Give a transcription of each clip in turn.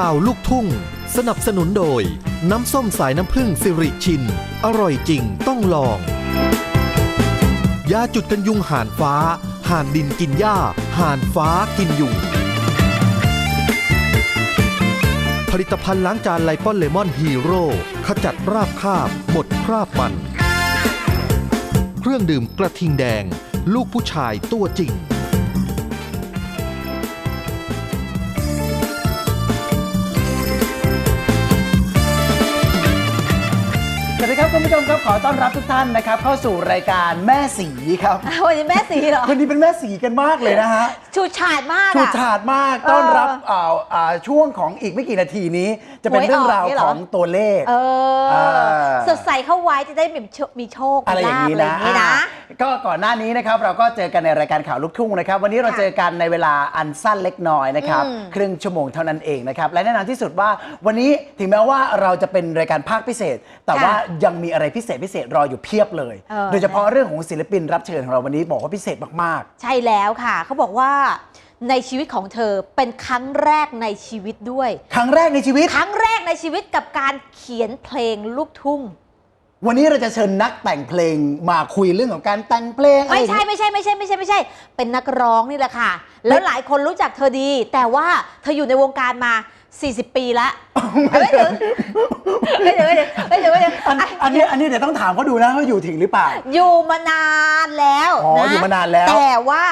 ข่าวลูกทุ่ง สนับสนุนโดย น้ำส้มสายน้ำผึ้งสิริชิน อร่อยจริงต้องลอง ยาจุดกันยุงห่านฟ้า ห่านดินกินหญ้า ห่านฟ้ากินยุง ผลิตภัณฑ์ล้างจานไลปอนเลมอนฮีโร่ขจัดราบคาบหมดคราบมัน เครื่องดื่มกระทิงแดง ลูกผู้ชายตัวจริง ครับคุณผู้ชมครับขอต้อนรับทุกท่านนะครับ เข้าสู่รายการแม่สีครับวันนี้แม่สีเหรอวันนี้เป็นแม่สีกันมากเลยนะฮะชูฉาดมากชูอะฉาดมากต้อนรับอ่าอ่าช่วงของอีกไม่กี่นาทีนี้ จะเป็นหวยออกเรื่องราวนี่เหรขอองตัวเลข เออเออ สดใสเข้าไว้จะได้มีโชมีโชคอะไรอย่างนี้มีลนะภอะไรอย่างนี้นะ อ่า ก็ก่อนหน้านี้นะครับเราก็เจอกันในรายการข่าวลูกทุ่งนะครับ วันนี้เราค่ะเจอกันในเวลาอันสั้นเล็กน้อยนะครับอืมครึ่งชั่วโมงเท่านั้นเองนะครับ และแน่นอนที่สุดว่าวันนี้ถึงแม้ว่าเราจะเป็นรายการภาคพิเศษ แต่ว่ายังมีอะไรพิเศษพิเศษรออยู่เพียบเลยเออโดยเฉพาะเรื่องของศิลปินรับเชิญของเราวันนี้บอกว่าพิเศษมากใช่แล้วค่ะเขาบอกว่าในชีวิตของเธอเป็นครั้งแรกในชีวิตด้วยๆครั้งแรกในชีวิต ครั้งแรกในชีวิตกับการเขียนเพลงลูกทุ่ง วันนี้เราจะเชิญนักแต่งเพลงมาคุยเรื่องของการแต่งเพลงอะรไม่อย่างใช่เงี้ย ไม่ใช่ไม่ใช่ไม่ใช่ไม่ใช่ เป็นนักร้องนี่แหละค่ะ แล้วหลายคนรู้จักเธอดี แต่ว่าเธออยู่ในวงการมา 40 ปีละไม่ถึงไม่ถึงไม่ถึงไม่ถึงไม่ถึงอันอันนี้อันนี้เดี๋ยวต้องถามเขาดูนะว่าอยู่ถึงหรือเปล่า อยู่มานานแล้วอ๋อนะอยู่มานานแล้ว แต่ว่า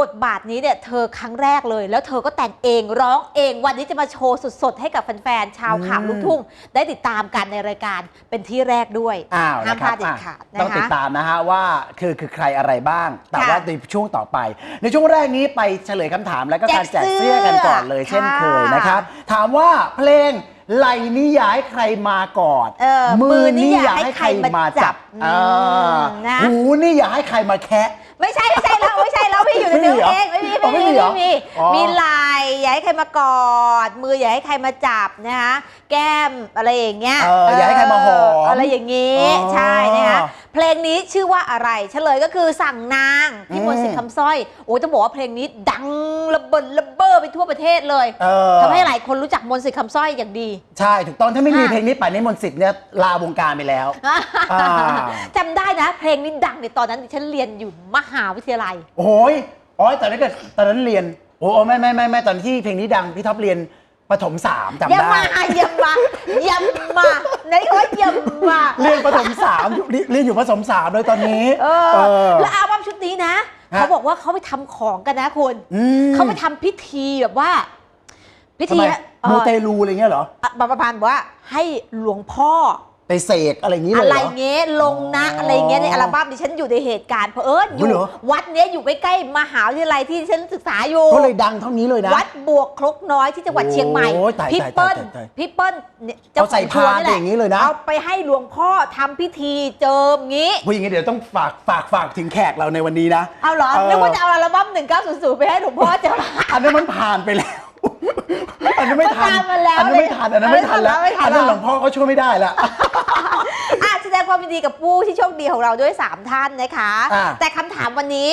บทบาทนี้เนี่ยเธอครั้งแรกเลย แล้วเธอก็แต่งเองร้องเองวันนี้จะมาโชว์สดๆ ให้กับแฟนๆชาวข่าวลูกทุ่ง ได้ติดตามกันในรายการเป็นที่แรกด้วยอ้าวห้ามนะพครัลาบดเด็ดอะขาดต้องนะติดคะ ตามนะฮะว่าคือคือใครอะไรบ้าง แต่ค่ะว่าในช่วงต่อไป ในช่วงแรกนี้ไปเฉลยคำถามแล้วก็การแจแจกกเสื้เสื้ออกันก่อนเลยเช่นเคยค่ะนะครับ ถามว่าเพลงไหลนี้อยากให้ใครมากอดเออมือนี่อยากให้ใครมาจับเออมนะ หูนี่อยากให้ใครมาแคะ ไม่ใช่ไม่ใช่แล้วไม่ใช่แล้วพี่อยู่ในเนื้อเพลงไม่มีอ๋อไม่ไม่มีมีเหรอไม่มีอ๋อ มีไหลอย่าให้ใครมากอด มืออย่าให้ใครมาจับนะคะแก้มอะไรอย่างเงี้ยเอออย่าให้ใครมาหอมอะไรอย่างงี้ อ๋อ ใช่นะคะเพลงนี้ชื่อว่าอะไรเฉลยก็คือสั่งนางพี่อืมมนต์สิทธิ์คำสร้อยโอ้ยจะบอกว่าเพลงนี้ดังระเบิดระเบ้อไปทั่วประเทศเลยเออ ทำให้หลายคนรู้จักมนต์สิทธิ์คำสร้อยอย่างดี ใช่ถูกต้องถ้าไม่มีอะ เพลงนี้ป่านนี้มนต์สิทธิ์เนี่ยลาวงการไปแล้ว อ่า จำได้นะ เพลงนี้ดังในตอนนั้นดิฉันเรียนอยู่มหาวิทยาลัย โอ้ยอ๋อตอนนั้นก็ตอนนั้นเรียนโอ้โอ้ไม่ไม่ไม่ไม่ตอนที่เพลงนี้ดังพี่ท็อปเรียน ประถมสามจำอย่าได้ มาอย่ามาอย่ามาไหนเขาว่าอย่ามาเรียนประถมสามอยู่เรียนเรียนอยู่ประถมสามเลยตอนนี้ เออเออ แล้วอัลบั้มชุดนี้นะ ฮะ เขาบอกว่าเขาไปทำของกันนะคุณ อืมเขาไปทำพิธีแบบว่า พิทำธีไมเอ่อมูเตลูอะไรเงี้ยเหรอ อะประมาณว่าให้หลวงพ่อ ไปเสกอะไรอย่างนี้เลอะยไรเหรอ เงี้ยลงนะอ๋อออะไรเงี้ยในอัลบั้มดิฉันอยู่ในเหตุการณ์เพราะเอิญออุ๊ยู่ยเหรอวัดเนี้ยอยู่ใกล้ๆมหาวิทยาลัยที่ดิฉันศึกษาอยู่ ก็เลยดังเท่านี้เลยนะ วัดบวกครกน้อยที่จังหวัดเชียงใหม่โอ้ยตายพี่ตายเปิ้ลตายตาย พี่เปิ้ลเนี่ยเอาใส่จ้ขทัวร์พานไปอย่างนี้เลยนะเอาไปให้หลวงพ่อทำพิธีเจิมงี้ พูดอย่างนี้เดี๋ยวต้องฝากฝากฝากถึงแขกเราในวันนี้นะ เอาเหรอเออ นึกว่าจะเอาอัลบั้ม1900 ไปให้หลวงพ่อเจิม อันนั้นมันผ่านไปแล้ว อันนั้นไม่ทัน มันนานมาแล้วอันนั้นไม่ทัน อันนั้นไม่ทันแล้ว ไม่ทันแล้ว อันนั้นหลวงพ่อก็ช่วยไม่ได้ละอะแสดงความยินดีกับผู้ที่โชคดีของเราด้วย 3 ท่านนะคะ อะ แต่คำถามวันนี้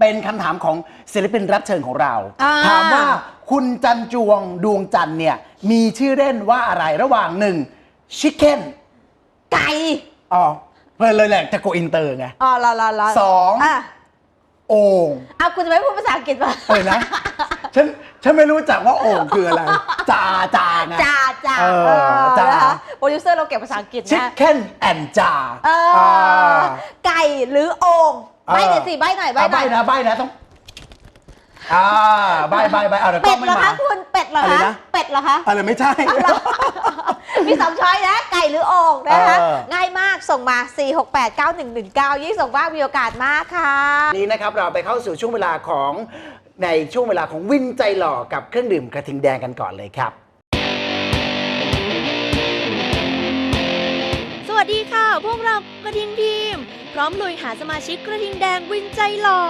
เป็นคำถามของศิลปินรับเชิญของเรา อ่า ถามว่าคุณจันจวงดวงจันทร์เนี่ยมีชื่อเล่นว่าอะไรระหว่างหนึ่งชิคเก้นไก่อ๋อเพื่อนเลยแหละจะโกอินเตอร์ไง อ๋อรอรอรอสอง อะโอ่งเอาคุณจะไม่พูดภาษาอังกฤษป่ะเลยนะ ฉันฉันไม่รู้จักว่าโอ่งคืออะไรจาจาไง จ่าจ่าเออเออจ่า นะคะโปรดิวเซอร์เราเก็บภาษาอังกฤษชิคนะเก้นแอนจาเอออ ไก่หรือโอ่งเออใบหน่อยสิใบหน่อยใบอะหใบน่อยนะใบนะต้องอ่าใบใบใบเอาเดี๋ยวกล้เป็อดงไม่เหรอมา คะคุณเป็ดเหรออะไรคะนะ เป็ดเหรอคะอะไรไม่ใช่ มีสองช้อยนะไก่หรือโอ่งนะคะเออ ง่ายมากส่งมา 4689119 ยิ่งส่งมากมีโอกาสมากค่ะ นี้นะครับเราไปเข้าสู่ช่วงเวลาของ ในช่วงเวลาของวินใจหล่อกับเครื่องดื่มกระทิงแดงกันก่อนเลยครับ สวัสดีค่ะ พวกเรากระทิงทีม พร้อมลุยหาสมาชิกกระทิงแดงวินใจหล่อ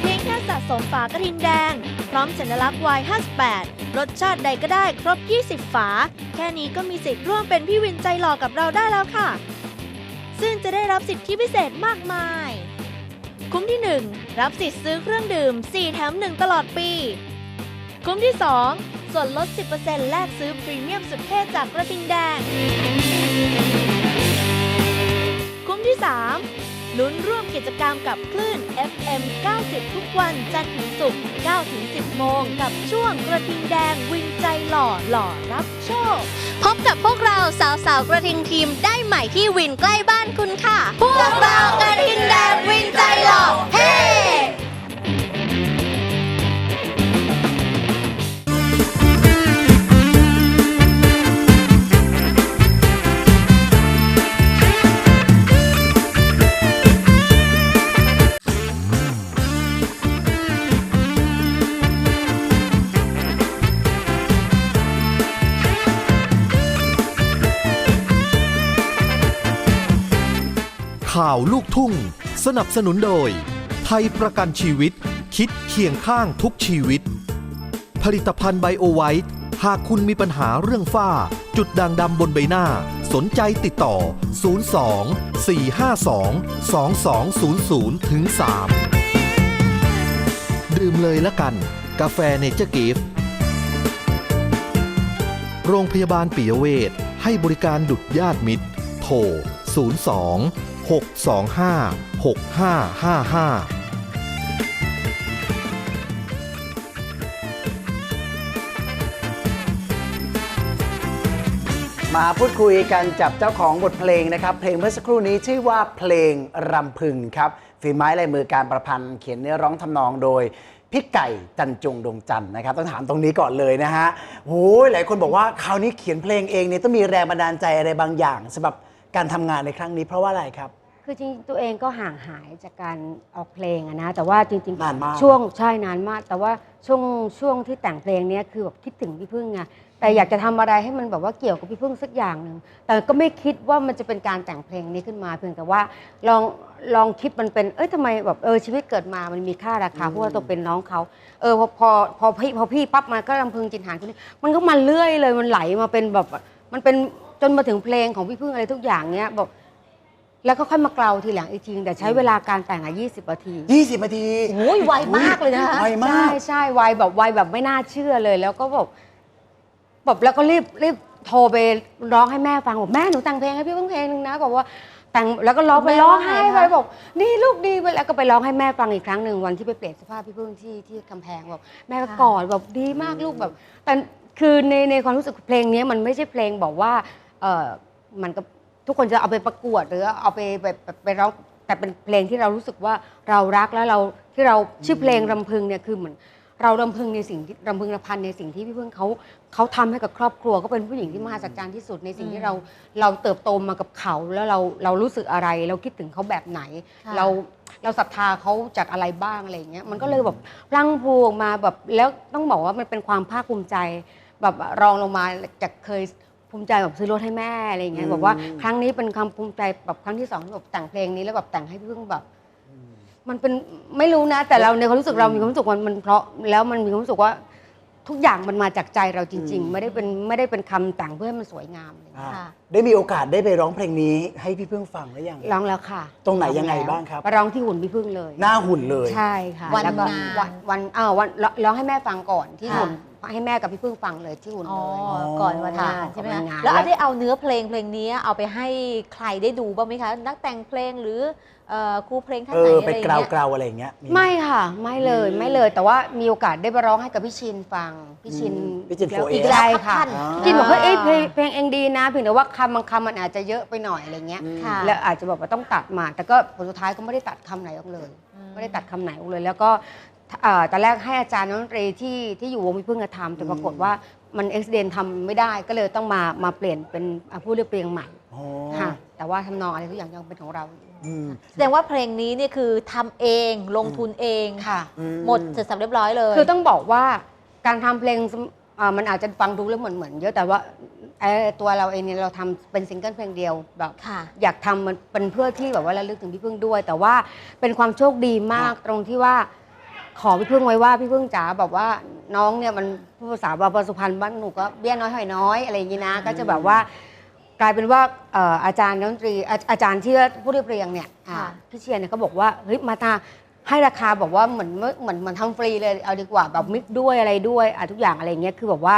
เพียงแค่สะสมฝากระทิงแดง พร้อมสัญลักษณ์ Y58 รสชาติใดก็ได้ครบ 20 ฝา แค่นี้ก็มีสิทธิ์ร่วมเป็นพี่วินใจหล่อกับเราได้แล้วค่ะ ซึ่งจะได้รับสิทธิพิเศษมากมาย คุ้มที่ 1 รับสิทธิ์ซื้อเครื่องดื่ม 4 แถม 1 ตลอดปี คุ้มที่ 2 ส่วนลด 10%แลกซื้อพรีเมียมสุดเท่จากกระทิงแดง คุ้มที่ 3 ลุ้นร่วมกิจกรรมกับคลื่น FM 90 ทุกวันจันทร์ถึงศุกร์9ถึง10 โมง กับช่วงกระทิงแดงวินใจหล่อหล่อรับโชค พบกับพวกเราสาวสาวๆกระทิงทีมได้ใหม่ที่วินใกล้บ้านคุณ ข่าวลูกทุ่ง สนับสนุนโดย ไทยประกันชีวิต คิดเคียงข้างทุกชีวิต ผลิตภัณฑ์ไบโอไวท์หากคุณมีปัญหาเรื่องฝ้า จุดด่างดำบนใบหน้า สนใจติดต่อ 02 452 2200ถึง3ดื่มเลยละกัน กาแฟเนเจอร์กิฟต์โรงพยาบาลปิยเวชให้บริการดุดญาติมิตร โทร 02 625 6555มาพูดคุยกันจับเจ้าของบทเพลงนะครับ เพลงเมื่อสักครู่นี้ชื่อว่าเพลงรำพึงครับฝีไม้ลายมือการประพันธ์เขียนเนื้อร้องทำนองโดยพี่ไก่จันจงดวงจันทร์นะครับ ต้องถามตรงนี้ก่อนเลยนะฮะโอ้ยหลายคนบอกว่าคราวนี้เขียนเพลงเองเนี่ยต้องมีแรงบันดาลใจอะไรบางอย่างสำหรับการทำงานในครั้งนี้เพราะว่าอะไรครับ คือจริงๆตัวเองก็ห่างหายจากการออกเพลงอะนะแต่ว่าจริงนานมากช่วงใช่นานมาก แต่ว่าช่วงช่วงที่แต่งเพลงเนี้ยคือแบบคิดถึงพี่พึ่งไงแต่อยากจะทำอะไรให้มันแบบว่าเกี่ยวกับพี่พึ่งสักอย่างหนึ่งแต่ก็ไม่คิดว่ามันจะเป็นการแต่งเพลงนี้ขึ้นมาเพียงแต่ว่าลองลองคิดมันเป็นเอ้ยทำไมแบบเออชีวิตเกิดมามันมีค่าราคาเพราะว่าตัวเป็นน้องเขาเออพอพอพอพี่พอพี่ปั๊บมาก็รำพึงจินหานคนนี้มันก็มาเรื่อยเลยมันไหลมาเป็นแบบ มันเป็นจนมาถึงเพลงของพี่พึ่งอะไรทุกอย่างเนี้ยบอก แล้วก็ค่อยมาเกลาทีหลังอีกทีแต่ใช้เวลาการแต่งอะ20นาที20นาทีโอ้ยไวมากเลยนะคะไวมาใช่กใช่วัยแบบวัยแบบไม่น่าเชื่อเลย แล้วก็แบบแบบแล้วก็รีบรีบโทรไปร้องให้แม่ฟังบอกแม่หนูแต่งเพลงให้พี่เพิ่งเพลงนึงนะบอกว่าแต่งแล้วก็ร้องไปแม่ร้องว่าไงไห้ไปคะบอกนี่ลูกดีไปแล้วก็ไปร้องให้แม่ฟังอีกครั้งหนึ่งวันที่ไปเปลี่ยนเสภาพพี่เพิ่งที่ที่กำแพงบอกแม่ก็กอดแบบดีมากลูกแบบ แต่คือในในความรู้สึกเพลงนี้มันไม่ใช่เพลงบอกว่าเออมันก็ ทุกคนจะเอาไปประกวดหรือเอาไปไปไปไปร้องแต่เป็นเพลงที่เรารู้สึกว่าเรารักแล้วเราที่เราชื่อเพลงรำพึงเนี่ยคือเหมือนเรารำพึงในสิ่งที่รำพึงรำพันในสิ่งที่พี่พึ่งเขาเขาทำให้กับครอบครัวก็เป็นผู้หญิงที่มหัศจรรย์ที่สุดในสิ่งที่เราเราเติบโตมากับเขาแล้วเราเรารู้สึกอะไร เราคิดถึงเขาแบบไหนค่ะเราเราศรัทธาเขาจากอะไรบ้างอะไรอย่างเงี้ยมันก็เลยแบบพลังพรูออกมาแบบแล้วต้องบอกว่ามันเป็นความภาคภูมิใจ แบบรองลงมาจากเคย ภูมิใจแบบซื้อรถให้แม่อะไรอย่างเงี้ยอืมบอกว่าครั้งนี้เป็นความภูมิใจแบบครั้งที่สองที่แบบแต่งเพลงนี้แล้วแบบแต่งให้พี่พึ่งแบบ มันเป็นไม่รู้นะ แต่เราในความรู้สึกเรามีความรู้สึกว่ามันเพราะแล้วมันมีความรู้สึกว่า ทุกอย่างมันมาจากใจเราจริงอืมๆไม่ได้เป็นไม่ได้เป็นคำแต่งเพื่อให้มันสวยงามอะไรอย่างเงี้ยอ่าค่ะ ได้มีโอกาสได้ไปร้องเพลงนี้ให้พี่เพิ่งฟังหรือยัง ร้องแล้วค่ะตรงไหนอยังไงแล้วบ้างครับไปร้องที่หุ่นพี่พึ่งเลย หน้าหุ่นเลย ใช่ค่ะวันแล้วก็งานวันวันเออวันร้องให้แม่ฟังก่อนที่ค่ะ หุ่นให้แม่กับพี่พึ่งฟังเลยที่หุ่นอ๋อเลย ก่อนวันงานค่ะใช่ไหมก่อนวัคะนงานแล้วแล้วได้เอาเนื้อเพลงเพลงนี้เอาไปให้ใครได้ดูบ้างไหมคะ นักแต่งเพลงหรือ เอ่อครูเพลงท่านเอไหนออะไปไรอย่างกราวเงี้ย กราวๆอะไรอย่างเงี้ยห ไม่ค่ะ ไม่เลยอืมไม่เลย แต่ว่ามีโอกาสได้ไปร้องให้กับพี่ชินฟังพี่ชินอืมพี่ชินแล้ว 4S อีกได้ค่ะท่านอ๋อ พี่ชินบอกว่าเอ้ยเพลงเพลงเองดีนะเพียงแต่ว่าคำบางคำมันอาจจะเยอะไปหน่อยอะไรเงี้ยอืม ค่ะ แล้วอาจจะแบบว่าต้องตัดมา แต่ก็ผลสุดท้ายก็ไม่ได้ตัดคำไหนออกเลยอืมไม่ได้ตัดคำไหนออกเลย แล้วก็เอ่อตอนแรกให้อาจารย์นักดนตรีที่ที่อยู่วงพิพึ่งทำแต่ปรากฏว่ามันเอ็กซิเดนทำไม่ได้ก็เลยต้องมามาเปลี่ยนเป็นอะผู้เลือกเพลงใหม่ โอ้ค่ะแต่ว่าทำนองอะไรทุกอย่างยังเป็นของเราอยู่อืมแสดงว่าเพลงนี้เนี่ยคือทำเองลงทุนเอง ค่ะ อื หมดเสร็จสับเรียบร้อยเลย คือต้องบอกว่าการทำเพลงสมอ่ามันอาจจะฟังดูแล้วเหมือนเหมือนเยอะแต่ว่าไอ้ตัวเราเองเนี่ยเราทำเป็นซิงเกิลเพลงเดียวแบบ ค่ะ อยากทำมันเป็นเพื่อที่แบบว่าระลึกถึงพี่พึ่งด้วย แต่ว่าเป็นความโชคดีมากตรงที่ว่า ขอพี่พึ่งไว้ว่าพี่พึ่งจ๋าแบบว่าน้องเนี่ยมันพูดภาษาบาปาสุพรรณบ้านหนูก็เบี้ยน้อยหอยน้อยอะไรอย่างงี้นะ ก็จะแบบว่า กลายเป็นว่าเอ่ออาจารย์ดนตรีอาอาจารย์ที่ผู้เรียบเรียงเนี่ยอ่าค่ะ พี่เชียร์เนี่ยเขาบอกว่าเฮ้ยมาตาให้ราคาบอกว่าเหมือนเหมือนเหมือนทำฟรีเลยเอาดีกว่าแบบมิกด้วยอะไรด้วยอะทุกอย่างอะไรเงี้ยคือแบบว่า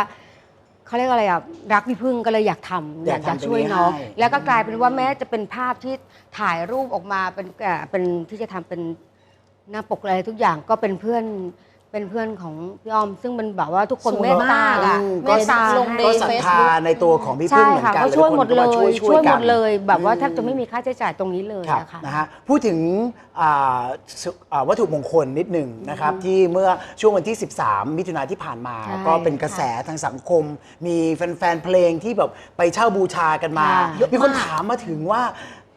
เขาเรียกอะไรอะรักพี่พึ่งก็เลยอยากทำอยากอยากจะทำช่วยน้องตรงนี้ให้ แล้วก็กลายเป็นว่าแม้จะเป็นภาพที่ถ่ายรูปออกมาเป็นเอ่อเป็นที่จะทำเป็นหน้าปกอะไรทุกอย่างก็เป็นเพื่อน เป็นเพื่อนของพี่อ้อม ซึ่งมันแบบว่าทุกคนสวยเมตตามากอะอะอืมเมตตาลงให้ในก็ศรัทธา Facebook ในตัวของพี่พึ่งใช่เหมือนค่ะกันก็ช่วยหมดเลยทุกคนก็าช่วยหมกัดนเลย แบบว่าอืมแทบจะไม่มีค่าใช้จ่ายตรงนี้เลยครับอะค่ะนะฮะพูดถึงอ่าสุอ่าวัตถุมงคลนิดหนึ่งนะครับที่เมื่อช่วงวันที่ 13 มิถุนายนที่ผ่านมา ใช่ก็เป็นกระแสทางสังคม มีแฟนๆเพลงที่แบบไปเช่าบูชากันมาค่ะมีคนถามมาถึงว่า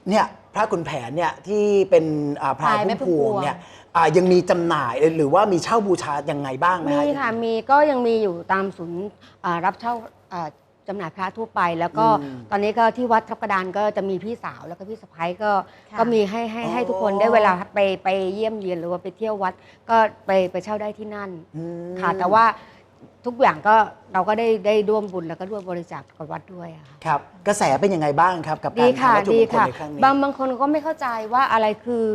เนี่ย พระคุณแผนเนี่ยที่เป็นอ่าพรายพรายแม่พุ่มพวพุ่มพงวง เนี่ยอ่ายังมีจำหน่ายหรือว่ามีเช่าบูชายังไงบ้างไหมมีฮะค่ะมีก็ยังมีอยู่ตามศูนย์อ่ารับเช่าอ่าจำหน่ายพระทั่วไป แล้วก็อืมตอนนี้ก็ที่วัดทับกระดานก็จะมีพี่สาวแล้วก็พี่สะพ้ายก็ค่ะ ก็มีให้ให้ให้อ๋อทุกคนได้เวลาไปไปเยี่ยมเยียนหรือว่าไปเที่ยววัดก็ไปไปเช่าได้ที่นั่น อืม ค่ะแต่ว่า ทุกอย่างก็เราก็ได้ได้ร่วมบุญแล้วก็ร่วมบริจาคกับวัดด้วยอะค่ะครับ กระแสเป็นยังไงบ้างครับ กับดีการค่ะทำวัตถุดีมงคลค่ะ ในครั้งนี้ บางบางคนก็ไม่เข้าใจว่าอะไรคือ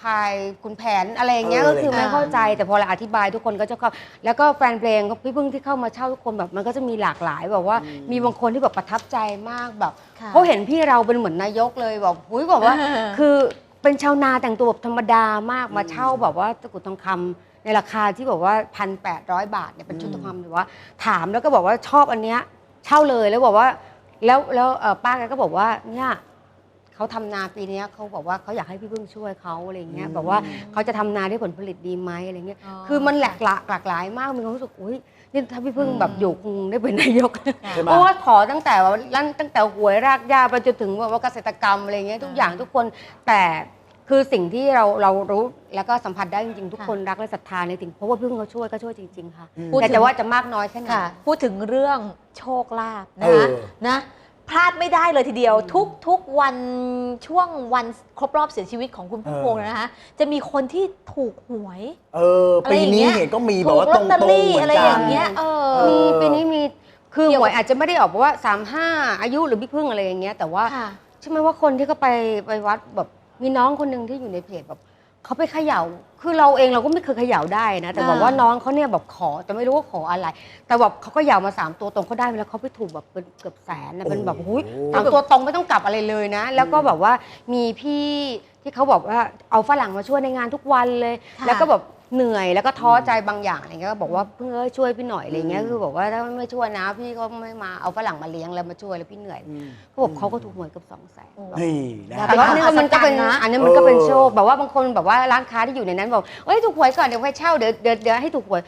พายคุณแผนอะไรอย่างเงี้ยเออ ก็คือเลยไม่ค่ะเข้าใจแต่พอเราอธิบายทุกคนก็จะเข้าแล้วก็แฟนเพลงก็พี่พึ่งที่เข้ามาเช่าทุกคนแบบมันก็จะมีหลากหลายแบบว่ามีบางคนที่แบบประทับใจมากแบบค่ะ เขาเห็นพี่เราเป็นเหมือนนายกเลยแบบหุยแบบว่า คือเป็นชาวนาแต่งตัวแบบธรรมดามากมาเช่าแบบว่าตะกรุดทองคำ ในราคาที่แบบว่าพันแปดร้อยบาทเนี่ยเป็นชุดทองคำหรือว่า ถามแล้วก็บอกว่าชอบอันเนี้ยเช่าเลยแล้วบอกว่า แล้วแล้วเอ่อป้าแกก็บอกว่าเนี่ยเขาทำนาปีเนี้ยเขาบอกว่าเขาอยากให้พี่พึ่งช่วยเขาอะไรเงี้ยอืมแบบว่าเขาจะทำนาได้ผลผลิตดีไหมอะไรเงี้ยอ๋อคือมันหลากหลากหลากหลายมากมีความรู้สึกอุ้ยนี่ถ้าพี่พึ่งแบบอยู่คงได้เป็นนายก ใช่ไหม เพราะว่าขอตั้งแต่ว่าลั่นตั้งแต่หวยรากหญ้าไปจนถึงแบบว่าเกษตรกรรมอะไรเงี้ยทุกอย่างทุกคนแต่ คือสิ่งที่เราเรารู้แล้วก็สัมผัสได้จริงๆ ทุกคนรักและศรัทธาในสิ่งเพราะว่าพึ่งเขาช่วยก็ช่วยจริงๆค่ะพูดแต่ถึงแต่ว่าจะมากน้อยแค่ไหน ค่ะพูดถึงเรื่องโชคลาภนะเอคะอ นะพลาดไม่ได้เลยทีเดียว ทุกทุกวันช่วงวันครบรอบเสียชีวิตของคุณพุ่มพวงนะคะ จะมีคนที่ถูกหวย เอออะไรปีอย่างนี้เงี้ย เห็นก็มีแบถูบกว่าลตอรตงเตอๆรี่เหมือนอะไรกัอนย่างเงี้ยเออเออ มีปีนี้มีคือเกี่หยววยอาจจะไม่ได้ออกบอกว่า 3 5 อายุหรือพี่พึ่งอะไรอย่างเงี้ยแต่ว่าค่ะ ใช่ไหมว่าคนที่เขาไปไปวัดแบบ มีน้องคนหนึ่งที่อยู่ในเพจแบบเขาไปเขย่า คือเราเองเราก็ไม่เคยเขย่าได้นะ แต่อ่าบอกว่าน้องเขาเนี่ยแบบขอ แต่ไม่รู้ว่าขออะไร แต่แบบเขาก็เขย่ามาสามตัวตรงเขาได้ไปแล้วเขาไปถูกแบบเป็นเกือบแสนนะเป็นแบบโอ้โหหุ้ยสามตัวตรงไม่ต้องกลับอะไรเลยนะ แล้วก็แบบว่ามีพี่ที่เขาบอกว่าเอาฝรั่งมาช่วยในงานทุกวันเลยค่ะแล้วก็แบบ เหนื่อยแล้วก็ท้อใจบางอย่างอะไรเงี้ยก็บอกว่าเพิ่งเอ้ยช่วยพี่หน่อยอะไรเงี้ยอืมคือบอกว่าถ้าไม่ช่วยนะ พี่ก็ไม่มาเอาฝรั่งมาเลี้ยงแล้วมาช่วยแล้วพี่เหนื่อยเขาบอกเขาก็ถูกหวยเกับสองแสน นี่นะ แต่แต่ว่าเป็นนี่ก็มันก็เป็นมหัศจรรย์นะอันนี้มันก็เป็นเออโชคแบบว่าบางคนแบบว่าร้านค้าที่อยู่ในนั้นบอกเอ้ยถูกหวยก่อนเดี๋ยวไปเช่าเดี๋ยวเดี๋ยวเดี๋ยวให้ถูกหวย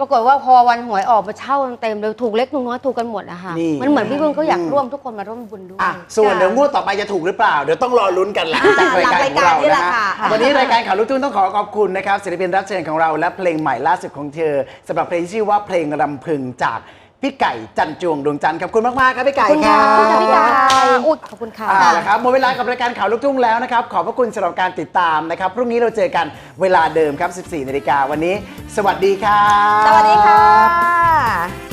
ปรากฏว่าพอวันหวยออกมาเช่าเต็มเลยถูกเล็กถูกน้อยถูกกันหมดอะค่ะนี่ มันเหมือนพี่พึ่งเขาอยากอืมร่วมทุกคนมาร่วมบุญด้วย อะส่วนเดี๋ยวงวดต่อไปจะถูกหรือเปล่า เดี๋ยวต้องรอลุ้นกันหลังจากรายการของเราหลังรายการนี่แหนะละฮะค่ะ วันนี้รายการข่าวลูกทุ่งต้องขอขอบคุณนะครับศิลปินรับเชิญของเราและเพลงใหม่ล่าสุดของเธอสำหรับเพลงที่ชื่อว่าเพลงรำพึงจาก พี่ไก่จันจวงดวงจันทร์ขอบคุณมากๆครับพี่ไก่ขอบคุณคค่ะรับพี่กายอุ๊ยขอบคุณค่ะเอาละครับหมดเวลากับรายการข่าวลูกทุ่งแล้วนะครับ ขอบพระคุณสำหรับการติดตามนะครับ พรุ่งนี้เราเจอกันเวลาเดิมครับ 14นาฬิกาวันนี้ สวัสดีครับ สวัสดีค่ะ